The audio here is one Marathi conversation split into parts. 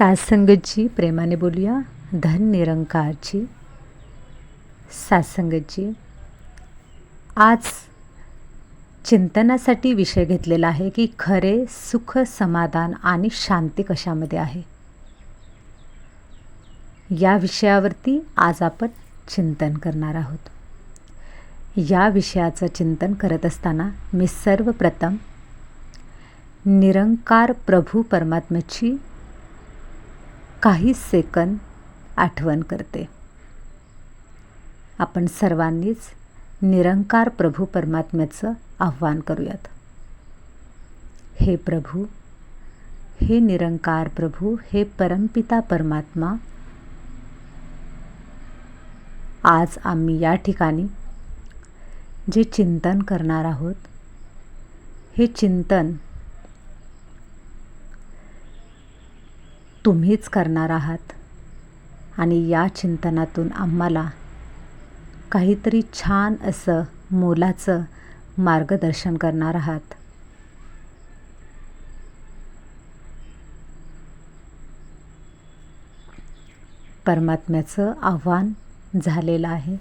सासंगतजी प्रेमाने बोलूया. धन निरंकारची. सासंगतजी आज चिंतनासाठी विषय घेतलेला आहे की खरे सुख समाधान आणि शांती कशामध्ये आहे? या विषयावरती आज आपण चिंतन करणार आहोत. या विषयाचं चिंतन करत असताना मी सर्वप्रथम निरंकार प्रभू परमात्म्याची काही सेकंद आठवण करते. आपण सर्वांनीच निरंकार प्रभू परमात्म्याचं आव्हान करूयात. हे प्रभू हे निरंकार प्रभू हे परमपिता परमात्मा आज आम्ही या ठिकाणी जे चिंतन करणार आहोत हे चिंतन तुम्हीच करणार आहात. आणि या चिंतनातून आम्हाला काहीतरी छान असं मोलाचं मार्गदर्शन करणार आहात. परमात्म्याचं आव्हान झालेलं आहे.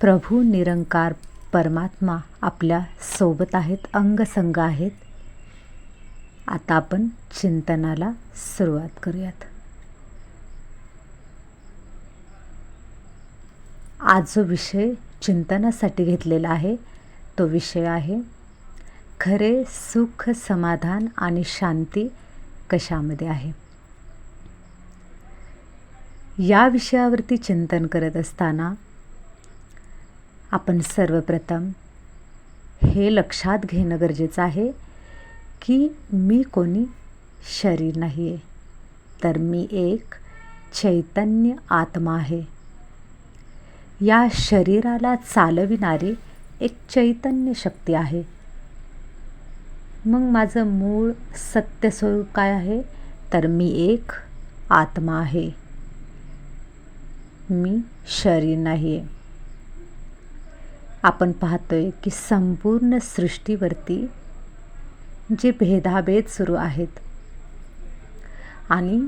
प्रभू निरंकार परमात्मा आपल्यासोबत आहेत अंगसंग आहेत. आता आपण चिंतनाला सुरुवात करूयात. आज जो विषय चिंतनासाठी घेतलेला आहे तो विषय आहे खरे सुख समाधान आणि शांती कशामध्ये आहे? या विषयावरती चिंतन करत असताना आपण सर्वप्रथम हे लक्षात घेणं गरजेचं आहे की मी कोणी शरीर नाही आहे तर मी एक चैतन्य आत्मा आहे. या शरीराला चालविणारी एक चैतन्य शक्ती आहे. मग माझं मूळ सत्य स्वरूप काय आहे? तर मी एक आत्मा आहे. मी शरीर नाही आहे आपण पाहतोय की संपूर्ण सृष्टीवरती जे भेदाभेद सुरू आहेत. आणि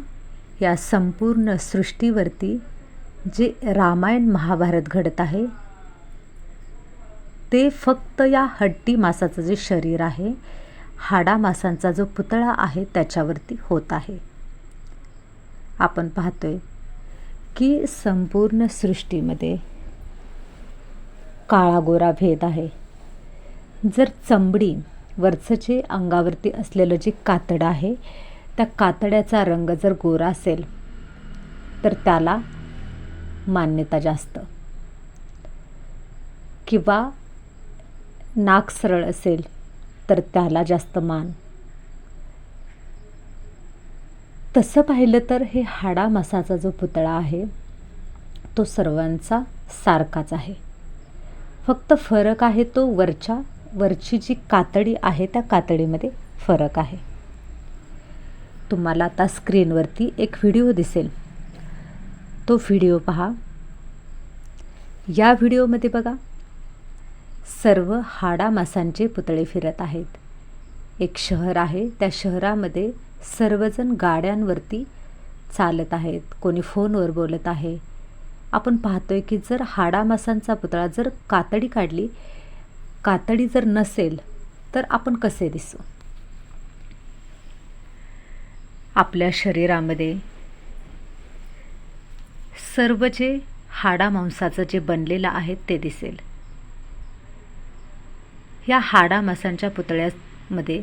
या संपूर्ण सृष्टीवरती जे रामायण महाभारत घडत आहे ते फक्त या हड्डी मासाचं जे शरीर आहे हाडा मासांचा जो पुतळा आहे त्याच्यावरती होत आहे. आपण पाहतोय की संपूर्ण सृष्टीमध्ये काळा गोरा भेद आहे. जर चमडी वरचं जे अंगावरती असलेलं जे कातडं आहे त्या कातड्याचा रंग जर गोरा असेल तर त्याला मान्यता जास्त. किंवा नाक सरळ असेल तर त्याला जास्त मान. तसं पाहिलं तर हे हाडा मासाचा जो पुतळा आहे तो सर्वांचा सारखाच आहे. फक्त फरक आहे तो वरच्या वरची जी कातडी आहे त्या कातडीमध्ये फरक आहे. तुम्हाला आता स्क्रीनवरती एक व्हिडिओ दिसेल. तो व्हिडिओ पहा. या व्हिडिओमध्ये बघा. सर्व हाडा मासांचे पुतळे फिरत आहेत. एक शहर आहे. त्या शहरामध्ये सर्वजण गाड्यांवरती चालत आहेत. कोणी फोनवर बोलत आहे. आपण पाहतोय की जर हाडा मासांचा पुतळा जर कातडी काढली कातडी जर नसेल तर आपण कसे दिसू? आपल्या शरीरामध्ये सर्व जे हाडा मांसाचं जे बनलेलं आहे ते दिसेल. या हाडा मांसांच्या पुतळ्यामध्ये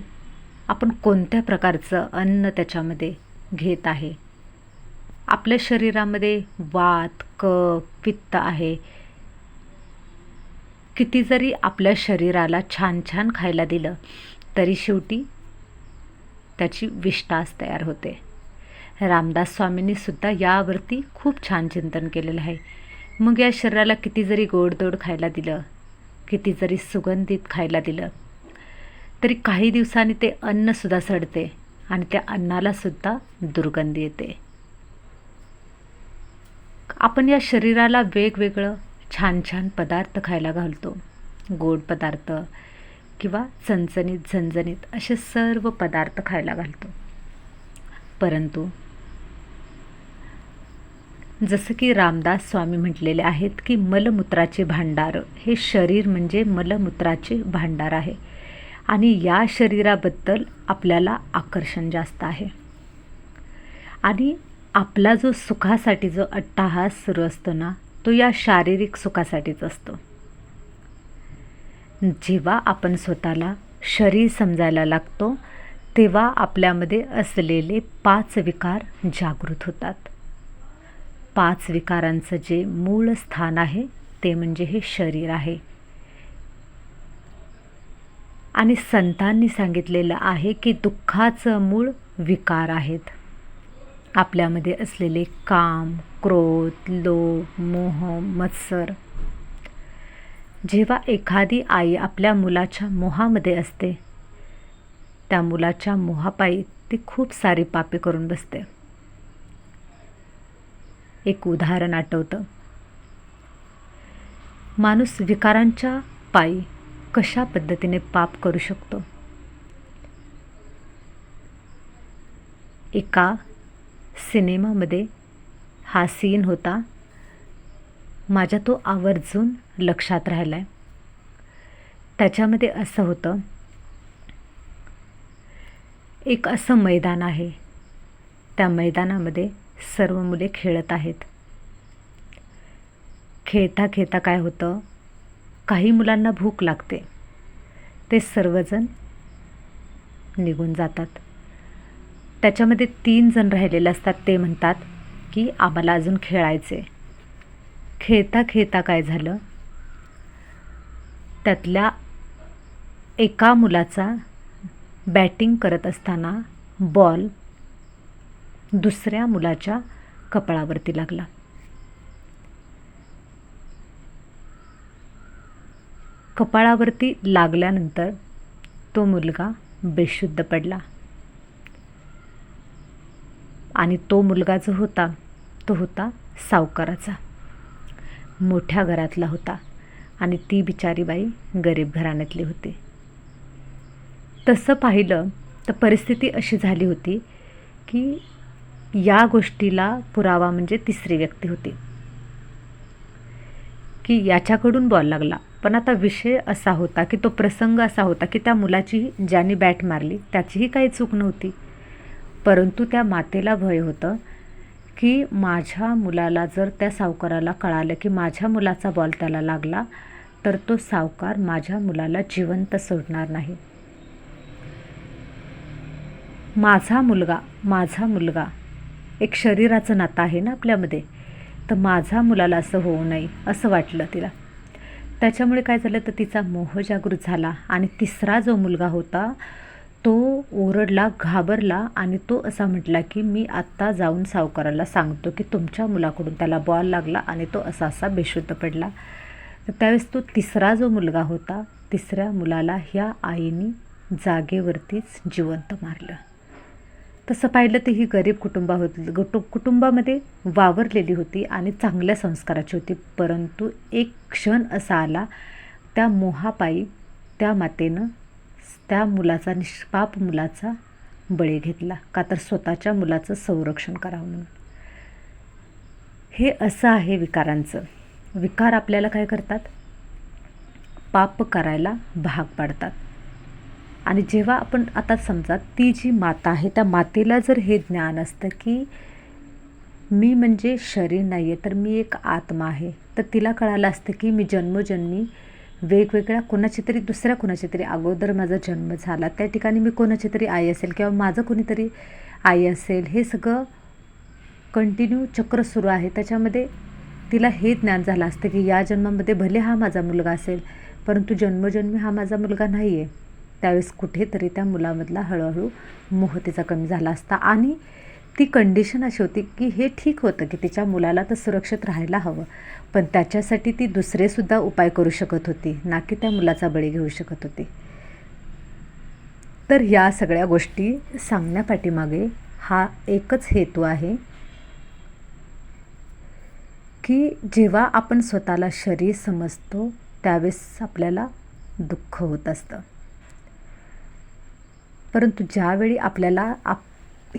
आपण कोणत्या प्रकारचं अन्न त्याच्यामध्ये घेत आहे? आपल्या शरीरामध्ये वात कफ पित्त आहे. किती जरी आपल्या शरीराला छान छान खायला दिलं तरी शेवटी त्याची विष्टास तयार होते. रामदास स्वामींनी सुद्धा यावरती खूप छान चिंतन केलेलं आहे. मग या शरीराला किती जरी गोडदोड खायला दिलं किती जरी सुगंधित खायला दिलं तरी काही दिवसांनी ते अन्नसुद्धा सडते आणि त्या अन्नालासुद्धा दुर्गंधी येते. आपण या शरीराला वेगवेगळं छान छान पदार्थ खायला घालतो. गोड पदार्थ किंवा चणचणीत झणझणीत असे सर्व पदार्थ खायला घालतो. परंतु जसं की रामदास स्वामी म्हटलेले आहेत की मलमूत्राचे भांडार हे शरीर म्हणजे मलमूत्राचे भांडार आहे. आणि या शरीराबद्दल आपल्याला आकर्षण जास्त आहे. आणि आपला जो सुखासाठी जो अट्टाहास सुरू असतो ना तो या शारीरिक सुखासाठीच असतो. जेव्हा आपण स्वतःला शरीर समजायला लागतो तेव्हा आपल्यामध्ये असलेले पाच विकार जागृत होतात. पाच विकारांचं जे मूळ स्थान आहे ते म्हणजे हे शरीर आहे. आणि संतांनी सांगितलेलं आहे की दुःखाचं मूळ विकार आहेत. आपल्यामध्ये असलेले काम क्रोध लोभ मोह मत्सर. जेव्हा एखादी आई आपल्या मुलाच्या मोहामध्ये असते त्या मुलाच्या मोहापायी ती खूप सारी पापे करून बसते. एक उदाहरण आठवतं. माणूस विकारांच्या पायी कशा पद्धतीने पाप करू शकतो? एका सिनेमामध्ये हा सीन होता. माझ्या तो आवर्जून लक्षात राहिला आहे त्याच्यामध्ये असं होतं. एक असं मैदान आहे. त्या मैदानामध्ये सर्व मुले खेळत आहेत. खेळता खेळता काय होतं? काही मुलांना भूक लागते. ते सर्वजण निघून जातात. त्याच्यामध्ये तीन जण राहिलेले असतात ते म्हणतात की आम्हाला अजून खेळायचे खेळता खेळता काय झालं? त्यातल्या एका मुलाचा बॅटिंग करत असताना बॉल दुसऱ्या मुलाच्या कपाळावरती लागला. कपाळावरती लागल्यानंतर तो मुलगा बेशुद्ध पडला. आणि तो मुलगा जो होता तो होता सावकाराचा. मोठ्या घरातला होता आणि ती बिचारी बाई गरीब घराण्यातली होती. तसं पाहिलं तर परिस्थिती अशी झाली होती की या गोष्टीला पुरावा म्हणजे तिसरी व्यक्ती होती. की याच्याकडून बॉल लागला. पण आता विषय असा होता की तो प्रसंग असा होता की त्या मुलाची ज्याने बॅट मारली त्याचीही काही चूक नव्हती. परंतु त्या मातेला भय होतं की माझ्या मुलाला जर त्या सावकाराला कळालं की माझ्या मुलाचा बॉल त्याला लागला तर तो सावकार माझ्या मुलाला जिवंत सोडणार नाही. माझा मुलगा माझा मुलगा एक शरीराचं नातं आहे ना आपल्यामध्ये तर माझा मुलाला असं होऊ नये असं वाटलं तिला. त्याच्यामुळे काय झालं तर तिचा मोह जागृत झाला आणि तिसरा जो मुलगा होता तो ओरडला घाबरला आणि तो असा म्हटला की मी आत्ता जाऊन सावकाराला सांगतो की तुमच्या मुलाकडून त्याला बॉल लागला आणि तो असा असा बेशुद्ध पडला. तर त्यावेळेस तो तिसरा जो मुलगा होता तिसऱ्या मुलाला ह्या आईने जागेवरतीच जिवंत मारलं. तसं पाहिलं तर ही गरीब कुटुंबा होती कुटु कुटुंबामध्ये वावरलेली होती आणि चांगल्या संस्काराची होती. परंतु एक क्षण असा आला त्या मोहापायी त्या मातेनं त्या मुलाचा निष्पाप मुलाचा बळी घेतला. का तर स्वतःच्या मुलाचं संरक्षण करावं म्हणून. हे असं आहे विकारांचं. विकार आपल्याला काय करतात? पाप करायला भाग पाडतात. आणि जेव्हा आपण आता समजा ती जी माता आहे त्या मातेला जर हे ज्ञान असतं की मी म्हणजे शरीर नाही आहे तर मी एक आत्मा आहे. तर तिला कळालं असतं की मी जन्मोजन्मी वेगवेगळ्या कोणाची तरी दुसऱ्या कोणाच्या तरी अगोदर माझा जन्म झाला. त्या ठिकाणी मी कोणाची तरी आई असेल किंवा माझं कोणीतरी आई असेल हे सगळं कंटिन्यू चक्र सुरू आहे. त्याच्यामध्ये तिला हे ज्ञान झालं असतं की या जन्मामध्ये भले हा माझा मुलगा असेल परंतु जन्मजन्मी हा माझा मुलगा नाही आहे त्यावेळेस कुठेतरी त्या मुलामधला हळूहळू मोह तिचा कमी झाला असता. आणि ती कंडिशन अशी होती की हे ठीक होतं की तिच्या मुलाला तर सुरक्षित राहायला हवं. पण त्याच्यासाठी ती दुसरेसुद्धा उपाय करू शकत होती ना की त्या मुलाचा बळी घेऊ शकत होती. तर या सगळ्या गोष्टी सांगण्यापाठीमागे हा एकच हेतू आहे की जेव्हा आपण स्वतःला शरीर समजतो त्यावेळेस आपल्याला दुःख होत असतं. परंतु ज्यावेळी आपल्याला आप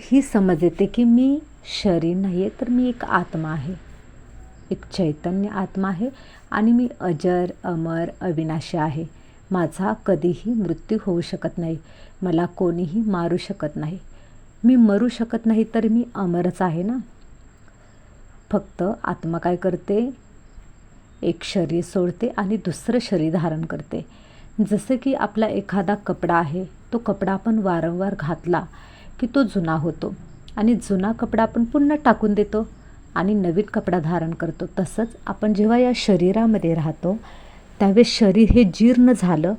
ही समज येते की मी शरीर नाही आहे तर मी एक आत्मा आहे. एक चैतन्य आत्मा आहे आणि मी अजर अमर अविनाशी आहे. माझा कधीही मृत्यू होऊ शकत नाही. मला कोणीही मारू शकत नाही. मी मरू शकत नाही तर मी अमरच आहे ना? फक्त आत्मा काय करते? एक शरीर सोडते आणि दुसरं शरीर धारण करते. जसं की आपला एखादा कपडा आहे तो कपडा आपण वारंवार घातला की तो जुना होतो. आणि जुना कपडा आपण पुन्हा टाकून देतो आणि नवीन कपडा धारण करतो. तसंच आपण जेव्हा या शरीरामध्ये राहतो त्यावेळेस शरीर हे जीर्ण झालं.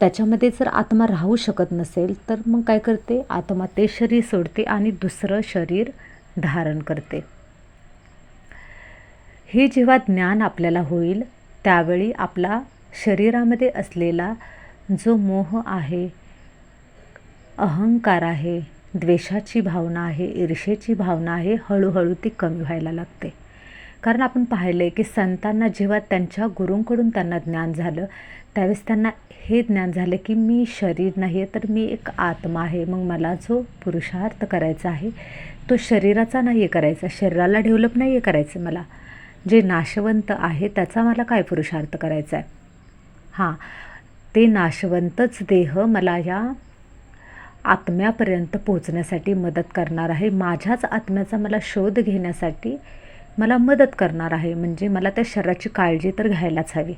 त्याच्यामध्ये जर आत्मा राहू शकत नसेल तर मग काय करते? आत्मा ते शरीर सोडते आणि दुसरं शरीर धारण करते. हे जेव्हा ज्ञान आपल्याला होईल त्यावेळी आपला शरीरामध्ये असलेला जो मोह आहे अहंकार आहे द्वेषाची भावना आहे ईर्षेची भावना आहे हळूहळू ती कमी व्हायला लागते. कारण आपण पाहिलं आहे की संतांना जेव्हा त्यांच्या गुरूंकडून त्यांना ज्ञान झालं त्यावेळेस त्यांना हे ज्ञान झालं की मी शरीर नाही आहे तर मी एक आत्मा आहे. मग मला जो पुरुषार्थ करायचा आहे तो शरीराचा नाही आहे करायचा. शरीराला डेव्हलप नाही आहे करायचं मला. जे नाशवंत आहे त्याचा मला काय पुरुषार्थ करायचा आहे? हां ते नाशवंतच देह मला या आत्म्यापर्यंत पोचण्यासाठी मदत करणार आहे. माझ्याच आत्म्याचा मला शोध घेण्यासाठी मला मदत करणार आहे. म्हणजे मला त्या शरीराची काळजी तर घ्यायलाच हवी.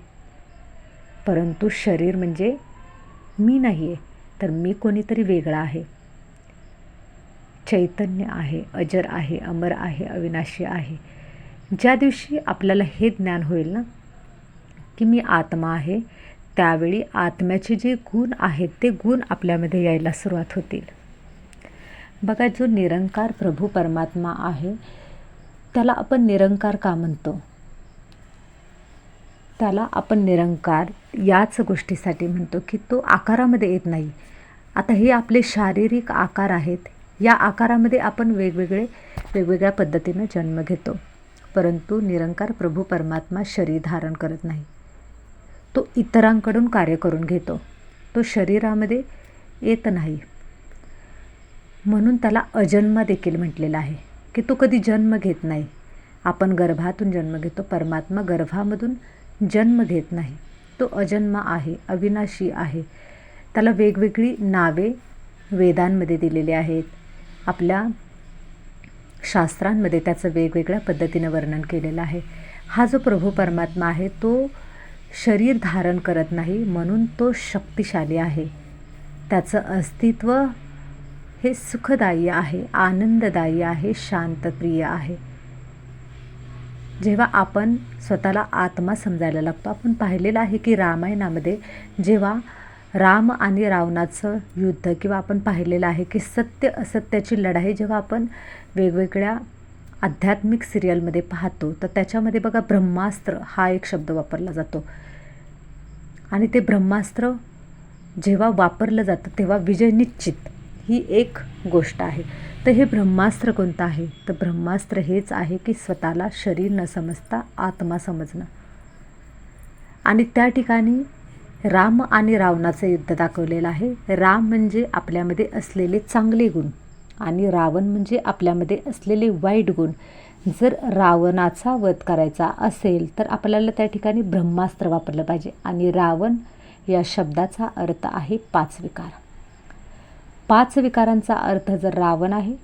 परंतु शरीर म्हणजे मी नाही आहे तर मी कोणीतरी वेगळा आहे. चैतन्य आहे अजर आहे अमर आहे अविनाशी आहे. ज्या दिवशी आपल्याला हे ज्ञान होईल ना की मी आत्मा आहे त्यावेळी आत्म्याचे जे गुण आहेत ते गुण आपल्यामध्ये यायला सुरुवात होतील. बघा जो निरंकार प्रभू परमात्मा आहे त्याला आपण निरंकार का म्हणतो? त्याला आपण निरंकार याच गोष्टीसाठी म्हणतो की तो आकारामध्ये येत नाही. आता हे आपले शारीरिक आकार आहेत या आकारामध्ये आपण वेगवेगळे वेगवेगळ्या पद्धतीनं जन्म घेतो. परंतु निरंकार प्रभू परमात्मा शरीर धारण करत नाही. तो इतरांकडून कार्य करून घेतो. तो शरीरामध्ये येत नाही. म्हणून त्याला अजन्म देखील म्हटलेला आहे की तो कधी जन्म घेत नाही. आपण गर्भातून जन्म घेतो परमात्मा गर्भामधून जन्म घेत नाही. तो अजन्म आहे अविनाशी आहे. त्याला वेगवेगळी नावे वेदांमध्ये दिलेली आहेत. आपल्या शास्त्रांमध्ये त्याचं वेगवेगळ्या पद्धतीनं वर्णन केलेलं आहे. हा जो प्रभू परमात्मा आहे तो शरीर धारण करत नाही म्हणून तो शक्तिशाली आहे. त्याचं अस्तित्व हे सुखदायी आहे आनंददायी आहे शांतप्रिय आहे. जेव्हा आपण स्वतःला आत्मा समजायला लागतो आपण पाहिलेलं आहे की रामायणामध्ये जेव्हा राम आणि रावणाचं युद्ध किंवा आपण पाहिलेलं आहे की सत्य असत्याची लढाई जेव्हा आपण वेगवेगळ्या आध्यात्मिक सिरियलमध्ये पाहतो तर त्याच्यामध्ये बघा ब्रह्मास्त्र हा एक शब्द वापरला जातो. आणि ते ब्रह्मास्त्र जेव्हा वापरलं जातं तेव्हा विजय निश्चित ही एक गोष्ट आहे. तर हे ब्रह्मास्त्र कोणतं आहे? तर ब्रह्मास्त्र हेच आहे की स्वतःला शरीर न समजता आत्मा समजणं. आणि त्या ठिकाणी राम आणि रावणाचं युद्ध दाखवलेलं आहे. राम म्हणजे आपल्यामध्ये असलेले चांगले गुण. आणि रावण म्हणजे आपल्यामध्ये असलेले वाईट गुण. जर रावणाचा वध करायचा असेल तर आपल्याला त्या ठिकाणी ब्रह्मास्त्र वापरलं पाहिजे. आणि रावण या शब्दाचा अर्थ आहे पाच विकार. पाच विकारांचा अर्थ जर रावण आहे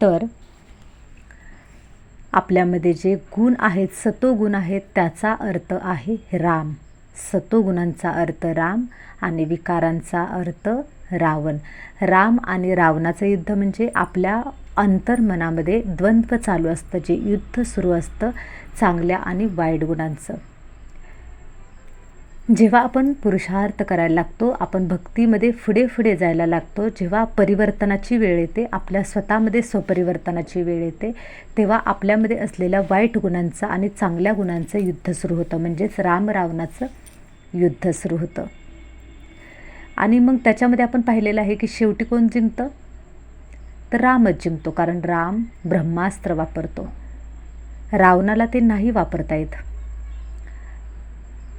तर आपल्यामध्ये जे गुण आहेत सतोगुण आहेत त्याचा अर्थ आहे राम. सतोगुणांचा अर्थ राम आणि विकारांचा अर्थ रावण. राम आणि रावणाचं युद्ध म्हणजे आपल्या अंतर्मनामध्ये द्वंद्व चालू असतं जे युद्ध सुरू असतं चांगल्या आणि वाईट गुणांचं. जेव्हा आपण पुरुषार्थ करायला लागतो आपण भक्तीमध्ये पुढे पुढे जायला लागतो जेव्हा परिवर्तनाची वेळ येते आपल्या स्वतःमध्ये स्वपरिवर्तनाची वेळ येते तेव्हा आपल्यामध्ये असलेल्या वाईट गुणांचं आणि चांगल्या गुणांचं युद्ध सुरू होतं. म्हणजेच राम रावणाचं युद्ध सुरू होतं. आणि मग त्याच्यामध्ये आपण पाहिलेलं आहे की शेवटी कोण जिंकतं? तर रामच जिंकतो कारण राम ब्रह्मास्त्र वापरतो. रावणाला ते नाही वापरता येत.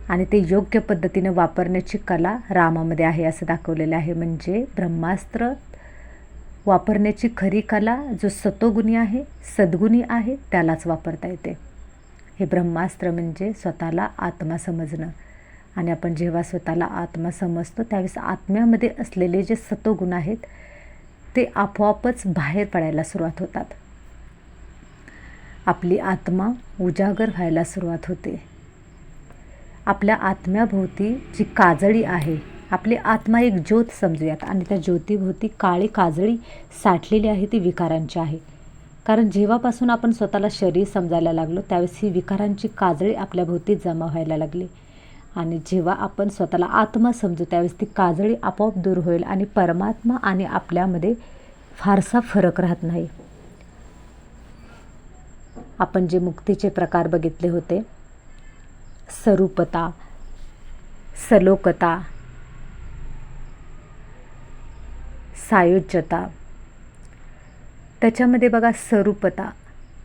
आणि ते योग्य पद्धतीने वापरण्याची कला रामामध्ये आहे असं दाखवलेलं आहे. म्हणजे ब्रह्मास्त्र वापरण्याची खरी कला जो सतोगुणी आहे सद्गुणी आहे त्यालाच वापरता येते. हे ब्रह्मास्त्र म्हणजे स्वतःला आत्मा समजणं. आणि आपण जेव्हा स्वतःला आत्मा समजतो त्यावेळेस आत्म्यामध्ये असलेले जे सतोगुण आहेत ते आपोआपच बाहेर पडायला सुरुवात होतात. आपली आत्मा उजागर व्हायला सुरुवात होते. आपल्या आत्म्याभोवती जी काजळी आहे आपली आत्मा एक ज्योत समजूयात आणि त्या ज्योतीभोवती काळी काजळी साठलेली आहे ती विकारांची आहे. कारण जेव्हापासून आपण स्वतःला शरीर समजायला लागलो त्यावेळेस ही विकारांची काजळी आपल्याभोवती जमा व्हायला लागली. आणि जेव्हा आपण स्वतःला आत्मा समजू त्यावेळेस ती काजळी आपोआप दूर होईल आणि परमात्मा आणि आपल्यामध्ये फारसा फरक राहत नाही. आपण जे मुक्तीचे प्रकार बघितले होते सरूपता सलोकता सायोज्यता त्याच्यामध्ये बघा स्वरूपता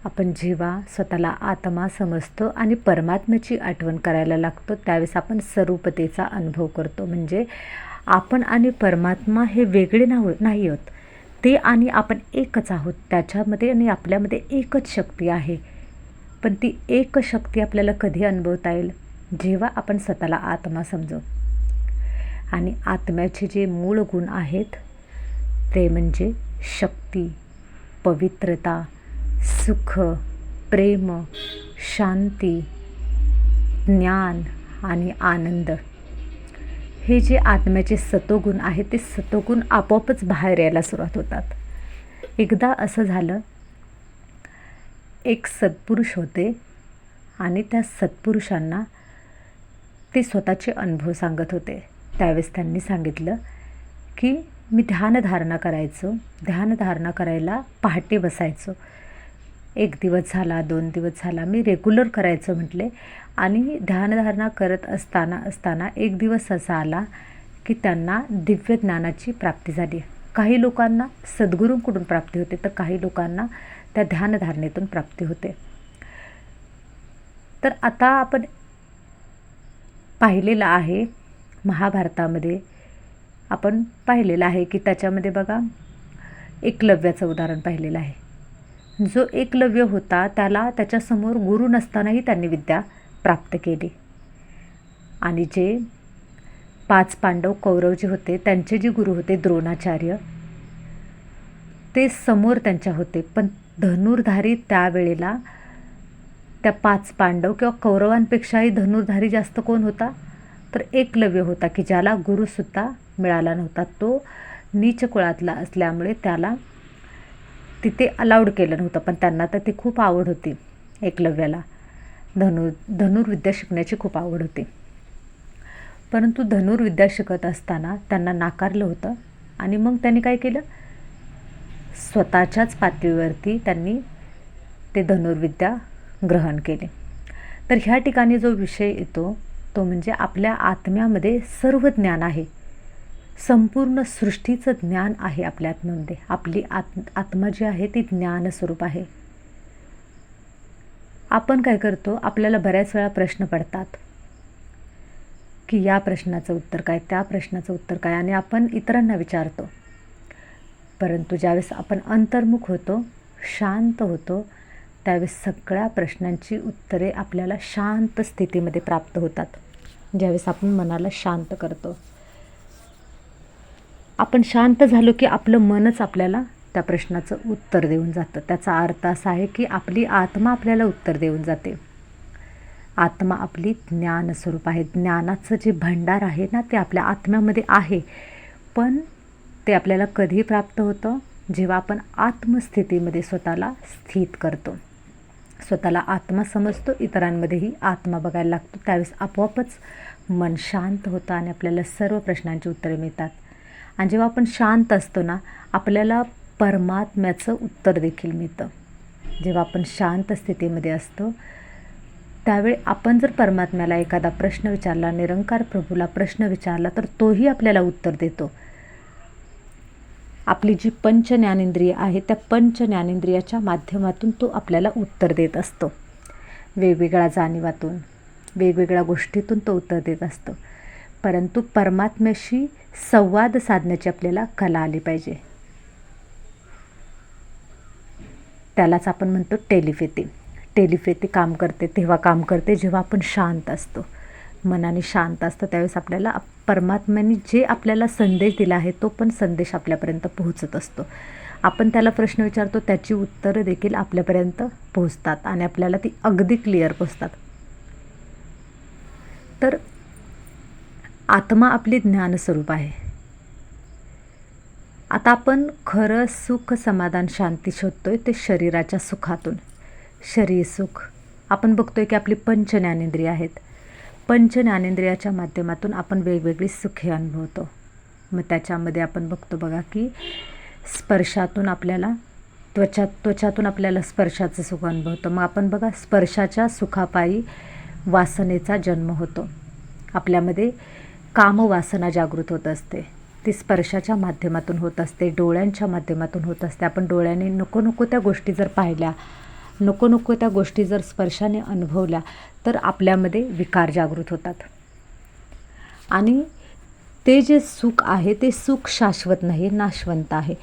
आपण जेव्हा स्वतःला आत्मा समजतो आणि परमात्म्याची आठवण करायला लागतो त्यावेळेस आपण स्वरूपतेचा अनुभव करतो. म्हणजे आपण आणि परमात्मा हे वेगळे नाव नाही आहोत ते आणि आपण एकच आहोत. त्याच्यामध्ये आणि आपल्यामध्ये एकच शक्ती आहे. पण ती एक शक्ती आपल्याला कधी अनुभवता येईल? जेव्हा आपण स्वतःला आत्मा समजू. आणि आत्म्याचे जे मूळ गुण आहेत ते म्हणजे शक्ती पवित्रता सुख प्रेम शांती ज्ञान आणि आनंद. हे जे आत्म्याचे सतोगुण आहेत ते सतोगुण आपोआपच बाहेर यायला सुरुवात होतात. एकदा असं झालं एक सत्पुरुष होते आणि त्या सत्पुरुषांना ते स्वतःचे अनुभव सांगत होते. त्यावेळेस त्यांनी सांगितलं की मी ध्यानधारणा करायचो. ध्यानधारणा करायला पहाटे बसायचो. एक दिवस झाला दोन दिवस झाला. मी रेग्युलर करायचं म्हटले. आणि ध्यानधारणा करत असताना असताना एक दिवस असा आला की त्यांना दिव्य ज्ञानाची प्राप्ती झाली. काही लोकांना सद्गुरूंकडून प्राप्ती होते तर काही लोकांना त्या ध्यानधारणेतून प्राप्ती होते. तर आता आपण पाहिलेलं आहे महाभारतामध्ये आपण पाहिलेलं आहे की त्याच्यामध्ये बघा एकलव्याचं उदाहरण पाहिलेलं आहे. जो एकलव्य होता त्याला त्याच्यासमोर गुरु नसतानाही त्यांनी विद्या प्राप्त केली. आणि जे पाच पांडव कौरव जे होते त्यांचे जे गुरु होते द्रोणाचार्य ते समोर त्यांच्या होते. पण धनुर्धारी त्यावेळेला त्या पाच पांडव किंवा कौरवांपेक्षाही धनुर्धारी जास्त कोण होता? तर एकलव्य होता की ज्याला गुरुसुद्धा मिळाला नव्हता. तो नीच कुळातला असल्यामुळे त्याला तिथे अलाउड केलं नव्हतं पण त्यांना तर ती खूप आवड होती एकलव्याला. धनु धनुर्विद्या शिकण्याची खूप आवड होती. परंतु धनुर्विद्या शिकत असताना त्यांना नाकारलं होतं आणि मग त्यांनी काय केलं? स्वतःच्याच पातळीवरती त्यांनी ते धनुर्विद्या ग्रहण केले. तर ह्या ठिकाणी जो विषय येतो तो म्हणजे आपल्या आत्म्यामध्ये सर्व ज्ञान आहे. संपूर्ण सृष्टीचं ज्ञान आहे आपल्या आत्म्यामध्ये आपली आत् आत्मा जी आहे ती ज्ञानस्वरूप आहे. आपण काय करतो? आपल्याला बऱ्याच वेळा प्रश्न पडतात. की या प्रश्नाचं उत्तर काय त्या प्रश्नाचं उत्तर काय? आणि आपण इतरांना विचारतो. परंतु ज्यावेळेस आपण अंतर्मुख होतो शांत होतो त्यावेळेस सगळ्या प्रश्नांची उत्तरे आपल्याला शांत स्थितीमध्ये प्राप्त होतात. ज्यावेळेस आपण मनाला शांत करतो. आपण शांत झालो की आपलं मनच आपल्याला त्या प्रश्नाचं उत्तर देऊन जातं. त्याचा अर्थ असा आहे की आपली आत्मा आपल्याला उत्तर देऊन जाते. आत्मा आपली ज्ञानस्वरूप आहे. ज्ञानाचं जे भंडार आहे ना ते आपल्या आत्म्यामध्ये आहे. पण ते आपल्याला कधी प्राप्त होतं? जेव्हा आपण आत्मस्थितीमध्ये स्वतःला स्थित करतो. स्वतःला आत्मा समजतो इतरांमध्येही आत्मा बघायला लागतो. त्यावेळेस आपोआपच मन शांत होतं आणि आपल्याला सर्व प्रश्नांची उत्तरे मिळतात. आणि जेव्हा आपण शांत असतो ना आपल्याला परमात्म्याचं उत्तर देखील मिळतं. जेव्हा आपण शांत स्थितीमध्ये असतो त्यावेळी आपण जर परमात्म्याला एखादा प्रश्न विचारला निरंकार प्रभूला प्रश्न विचारला तर तोही आपल्याला उत्तर देतो. आपली जी पंच ज्ञानेंद्रिय आहे त्या पंच ज्ञानेंद्रियाच्या माध्यमातून तो आपल्याला उत्तर देत असतो. वेगवेगळ्या जाणीवातून वेगवेगळ्या गोष्टीतून तो उत्तर देत असतो. परंतु परमात्म्याशी संवाद साधण्याची आपल्याला कला आली पाहिजे. त्यालाच आपण म्हणतो टेलिफेती. टेलिफेती काम करते तेव्हा काम करते जेव्हा आपण शांत असतो. मनाने शांत असतं त्यावेळेस आपल्याला परमात्म्याने जे आपल्याला संदेश दिला आहे तो पण संदेश आपल्यापर्यंत पोहोचत असतो. आपण त्याला प्रश्न विचारतो त्याची उत्तरं देखील आपल्यापर्यंत पोहोचतात आणि आपल्याला ती अगदी क्लिअर पोचतात तर आत्मा आपली ज्ञानस्वरूप आहे. आता आपण खरं सुख समाधान शांती शोधतोय ते शरीराच्या सुखातून. शरीर सुख. आपण बघतोय की आपली पंच ज्ञानेंद्रिय आहेत. पंच ज्ञानेंद्रियाच्या माध्यमातून आपण वेगवेगळी सुखे अनुभवतो. मग त्याच्यामध्ये आपण बघतो बघा की स्पर्शातून आपल्याला त्वचा त्वचातून आपल्याला स्पर्शाचं सुख अनुभवतो. मग आपण बघा स्पर्शाच्या सुखापायी वासनेचा जन्म होतो. आपल्यामध्ये कामवासना जागृत होत असते. ती स्पर्शाच्या माध्यमातून होत असते डोळ्यांच्या माध्यमातून होत असते. आपण डोळ्याने नको नको त्या गोष्टी जर पाहिल्या नको नको त्या गोष्टी जर स्पर्शाने अनुभवल्या तर आपल्यामध्ये विकार जागृत होतात. आणि ते जे सुख आहे ते सुख शाश्वत नाही नाशवंत आहे.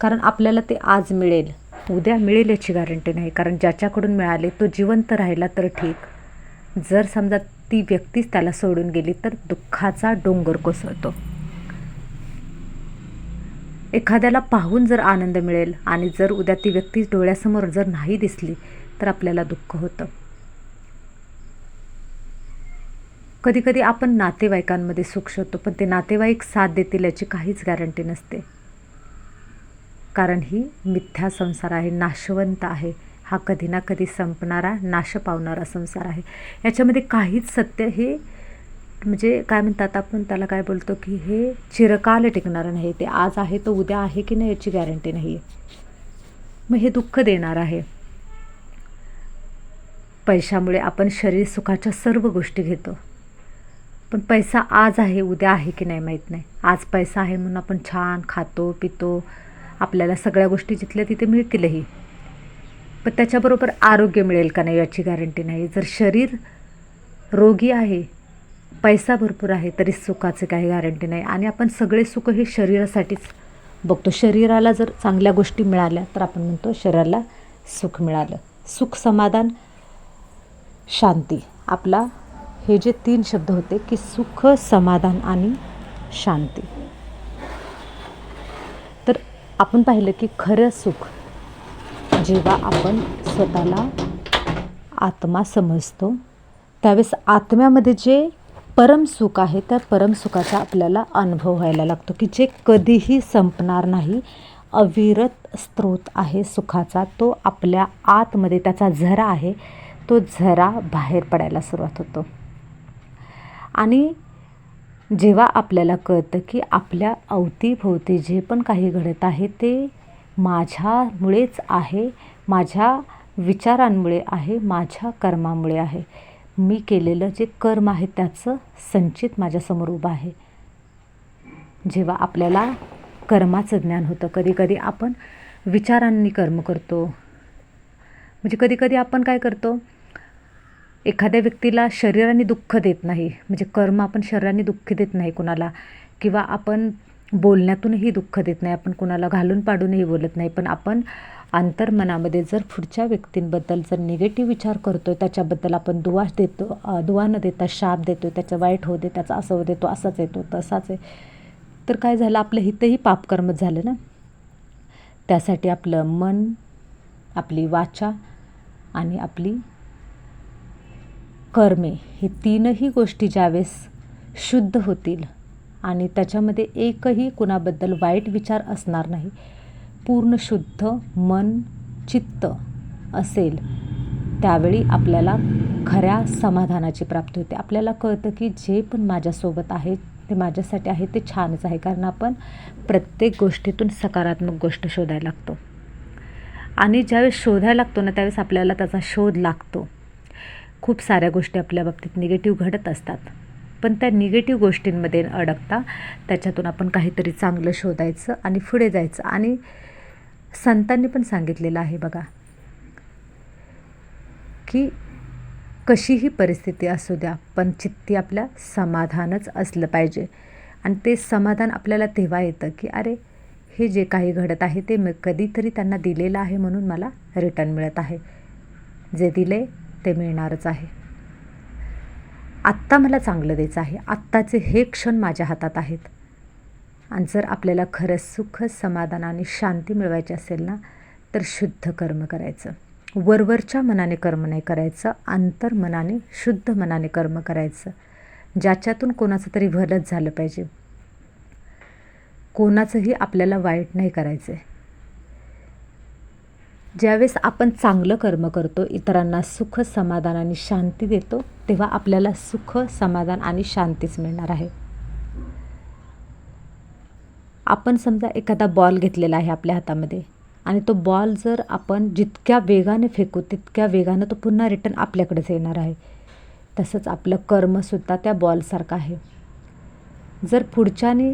कारण आपल्याला ते आज मिळेल उद्या मिळेल याची गॅरंटी नाही. कारण ज्याच्याकडून मिळाले तो जिवंत राहिला तर ठीक. जर समजा ती व्यक्तीच त्याला सोडून गेली तर दुःखाचा डोंगर कोसळतो. एखाद्याला पाहून जर आनंद मिळेल आणि जर उद्या ती व्यक्ती डोळ्यासमोर जर नाही दिसली तर आपल्याला दुःख होतं. कधीकधी आपण नातेवाईकांमध्ये सुख शोधतो पण ते नातेवाईक साथ देतील याची काहीच गॅरंटी नसते. कारण ही मिथ्या संसार आहे नाशवंत आहे. हा कधी ना कधी संपणारा नाश पावणारा संसार आहे. याच्यामध्ये काहीच सत्य हे म्हणजे काय म्हणतात आपण त्याला काय बोलतो की हे चिरकाल टिकणारं नाही. ते आज आहे तो उद्या आहे की नाही याची गॅरंटी नाही आहे मग हे दुःख देणार आहे. पैशामुळे आपण शरीर सुखाच्या सर्व गोष्टी घेतो. पण पैसा आज आहे उद्या आहे की नाही माहीत नाही. आज पैसा आहे म्हणून आपण छान खातो पितो. आपल्याला सगळ्या गोष्टी जिथल्या तिथे मिळतीलही. पण त्याच्याबरोबर आरोग्य मिळेल का नाही याची गॅरंटी नाही. जर शरीर रोगी आहे पैसा भरपूर आहे तरी सुखाचे काही गॅरंटी नाही. आणि आपण सगळे सुख हे शरीरासाठीच बघतो. शरीराला जर चांगल्या गोष्टी मिळाल्या तर आपण म्हणतो शरीराला सुख मिळालं. सुख समाधान शांती. आपला हे जे तीन शब्द होते की सुख समाधान आणि शांती. तर आपण पाहिलं की खरं सुख जेव्हा आपण स्वतःला आत्मा समजतो त्यावेळेस आत्म्यामध्ये जे परमसुख आहे त्या परमसुखाचा आपल्याला अनुभव व्हायला लागतो की जे कधीही संपणार नाही. अविरत स्रोत आहे सुखाचा तो आपल्या आतमध्ये त्याचा झरा आहे तो झरा बाहेर पडायला सुरुवात होतो. आणि जेव्हा आपल्याला कळतं की आपल्या अवतीभोवती जे पण काही घडत आहे ते माझ्यामुळेच आहे माझ्या विचारांमुळे आहे माझ्या कर्मामुळे आहे. मी केलेलं जे कर्म आहे त्याचं संचित माझ्यासमोर उभं आहे. जेव्हा आपल्याला कर्माचं ज्ञान होतं कधीकधी आपण विचारांनी कर्म करतो. म्हणजे कधीकधी आपण काय करतो? एखाद्या व्यक्तीला शरीराने दुःख देत नाही म्हणजे कर्म आपण शरीराने दुःख देत नाही कुणाला किंवा आपण बोलण्यातूनही दुःख देत नाही. आपण कुणाला घालून पाडूनही बोलत नाही. पण आपण अंतर्मनामध्ये जर पुढच्या व्यक्तींबद्दल जर निगेटिव्ह विचार करतो आहे त्याच्याबद्दल आपण दुवा देतो दुवा न देता शाप देतो आहे त्याचं वाईट होऊ दे त्याचा असं होऊ देतो असाच येतो तसाच आहे. तर काय झालं? आपलं हितही पापकर्म झालं ना? त्यासाठी आपलं मन आपली वाचा आणि आपली कर्मे ही तीनही गोष्टी ज्यावेळेस शुद्ध होतील आणि त्याच्यामध्ये एकही कुणाबद्दल वाईट विचार असणार नाही. पूर्ण शुद्ध मन चित्त असेल त्यावेळी आपल्याला खऱ्या समाधानाची प्राप्ती होते. आपल्याला कळतं की जे पण माझ्यासोबत आहे ते माझ्यासाठी आहे ते छानच आहे कारण आपण प्रत्येक गोष्टीतून सकारात्मक गोष्ट शोधायला लागतो. आणि ज्यावेळेस शोधायला लागतो ना त्यावेळेस आपल्याला त्याचा शोध लागतो. खूप साऱ्या गोष्टी आपल्या बाबतीत निगेटिव्ह घडत असतात. पण त्या निगेटिव्ह गोष्टींमध्ये अडकता. त्याच्यातून आपण काहीतरी चांगलं शोधायचं आणि पुढे जायचं. आणि संतांनी पण सांगितलेलं आहे बघा की कशीही परिस्थिती असू द्या पण चित्ती आपल्या समाधानच असलं पाहिजे. आणि ते समाधान आपल्याला तेव्हा येतं की अरे हे जे काही घडत आहे ते मी कधीतरी त्यांना दिलेलं आहे म्हणून मला रिटर्न मिळत आहे. जे दिले ते मिळणारच आहे. आत्ता मला चांगलं द्यायचं आहे. आत्ताचे हे क्षण माझ्या हातात आहेत. आणि जर आपल्याला खरंच सुख समाधान आणि शांती मिळवायची असेल ना तर शुद्ध कर्म करायचं. वरवरच्या मनाने कर्म नाही करायचं अंतर मनाने शुद्ध मनाने कर्म करायचं. ज्याच्यातून कोणाचं तरी भलंच झालं पाहिजे. कोणाचंही आपल्याला वाईट नाही करायचं आहे ज्यावेळेस आपण चांगलं कर्म करतो इतरांना सुख समाधान आणि शांती देतो तेव्हा आपल्याला सुख समाधान आणि शांतीच मिळणार आहे. आपण समजा एखादा बॉल घेतलेला आहे आपल्या हातामध्ये आणि तो बॉल जर आपण जितक्या वेगाने फेकू तितक्या वेगानं तो पुन्हा रिटर्न आपल्याकडेच येणार आहे. तसंच आपलं कर्मसुद्धा त्या बॉलसारखं आहे. जर पुढच्याने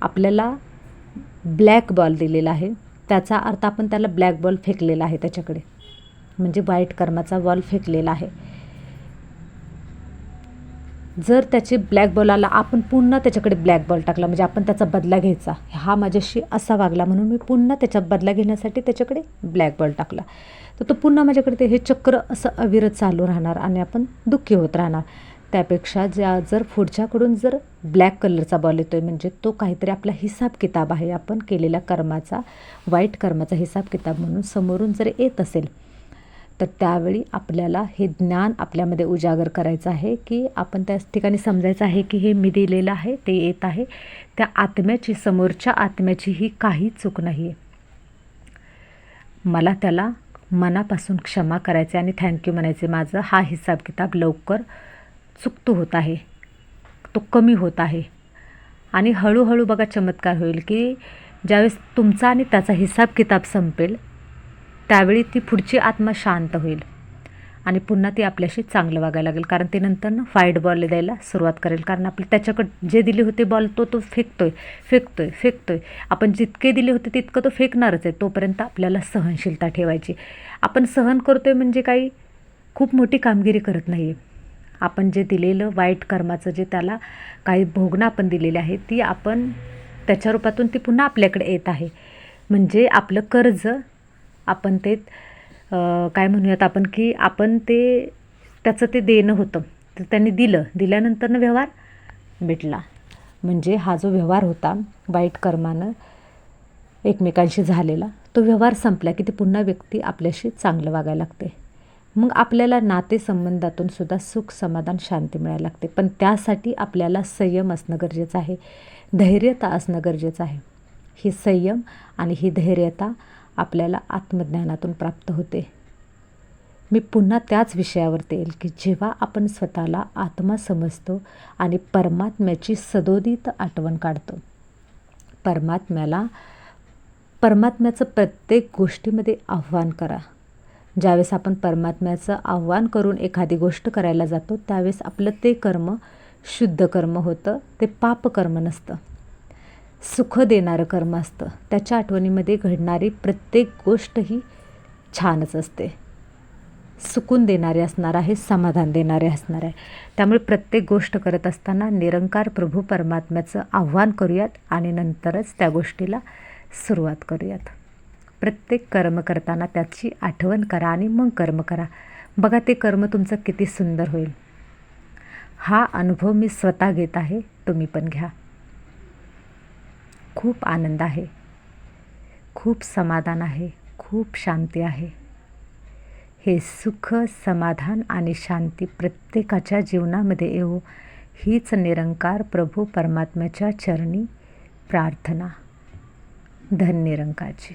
आपल्याला ब्लॅक बॉल दिलेला आहे त्याचा अर्थ आपण त्याला ब्लॅक बॉल फेकलेला आहे त्याच्याकडे. म्हणजे वाईट कर्माचा बॉल फेकलेला आहे. जर त्याचे ब्लॅक बॉल आला आपण पुन्हा त्याच्याकडे ब्लॅक बॉल टाकला म्हणजे आपण त्याचा बदला घ्यायचा. हा माझ्याशी असा वागला म्हणून मी पुन्हा त्याचा बदला घेण्यासाठी त्याच्याकडे ब्लॅक बॉल टाकला. तर तो पुन्हा माझ्याकडे ते हे चक्र असं अविरत चालू राहणार आणि आपण दुःखी होत राहणार. त्यापेक्षा ज्या जर पुढच्याकडून जर ब्लॅक कलरचा बॉल येतो आहे म्हणजे तो काहीतरी आपला हिसाब किताब आहे आपण केलेल्या कर्माचा वाईट कर्माचा हिसाब किताब म्हणून समोरून जर येत असेल तर त्यावेळी आपल्याला हे ज्ञान आपल्यामध्ये उजागर करायचं आहे की आपण त्याच ठिकाणी समजायचं आहे की हे मी दिलेलं आहे ते येत आहे. त्या आत्म्याची समोरच्या आत्म्याची ही काही चूक नाही आहे मला त्याला मनापासून क्षमा करायचे आणि थँक्यू म्हणायचे माझं हा हिसाब किताब लवकर चुकतो होत आहे. तो कमी होत आहे. आणि हळूहळू बघा चमत्कार होईल की ज्यावेळेस तुमचा आणि त्याचा हिसाब किताब संपेल त्यावेळी ती पुढची आत्मा शांत होईल. आणि पुन्हा ती आपल्याशी चांगलं वागायला लागेल कारण ते नंतर ना फाईट बॉल द्यायला सुरुवात करेल. कारण आपलं त्याच्याकडे जे दिले होते बॉल तो तो फेकतो आहे फेकतो आहे फेकतो आहे आपण जितके दिले होते तितकं तो फेकणारच आहे. तोपर्यंत आपल्याला सहनशीलता ठेवायची. आपण सहन करतो आहे म्हणजे काही खूप मोठी कामगिरी करत नाही आहे आपण जे दिलेलं वाईट कर्माचं जे त्याला काही भोगणं आपण दिलेली आहे ती आपण त्याच्या रूपातून ती पुन्हा आपल्याकडे येत आहे. म्हणजे आपलं कर्ज आपण ते काय म्हणूयात आपण की आपण ते त्याचं ते देणं होतं. तर त्यांनी दिलं. दिल्यानंतरनं व्यवहार भेटला म्हणजे हा जो व्यवहार होता वाईट कर्मानं एकमेकांशी झालेला तो व्यवहार संपला की ती पुन्हा व्यक्ती आपल्याशी चांगलं वागायला लागते. मग आपल्याला नातेसंबंधातून सुद्धा सुख समाधान शांती मिळायला लागते. पण त्यासाठी आपल्याला संयम असणं गरजेचं आहे. धैर्यता असणं गरजेचं आहे. ही संयम आणि ही धैर्यता आपल्याला आत्मज्ञानातून प्राप्त होते. मी पुन्हा त्याच विषयावरती येईल की जेव्हा आपण स्वतःला आत्मा समजतो आणि परमात्म्याची सदोदित आठवण काढतो परमात्म्याला परमात्म्याचं प्रत्येक गोष्टीमध्ये आव्हान करा. ज्यावेळेस आपण परमात्म्याचं आव्हान करून एखादी गोष्ट करायला जातो त्यावेळेस आपलं ते कर्म शुद्ध कर्म होतं ते पापकर्म नसतं. सुख देणारं कर्म असतं. त्याच्या आठवणीमध्ये घडणारी प्रत्येक गोष्ट ही छानच असते. सुकून देणारे असणार आहे समाधान देणारे असणार आहे. त्यामुळे प्रत्येक गोष्ट करत असताना निरंकार प्रभू परमात्म्याचं आव्हान करूयात आणि नंतरच त्या गोष्टीला सुरुवात करूयात. प्रत्येक कर्म करताना त्याची आठवण करा आणि मग कर्म करा. बघा ते कर्म तुमचं किती सुंदर होईल. हा अनुभव मी स्वतः घेत आहे तुम्ही पण घ्या. खूप आनंद आहे. खूप समाधान आहे. खूप शांती आहे. हे सुख समाधान आणि शांती प्रत्येकाच्या जीवनामध्ये येऊ हीच निरंकार प्रभू परमात्म्याच्या चरणी प्रार्थना. धन निरंकारची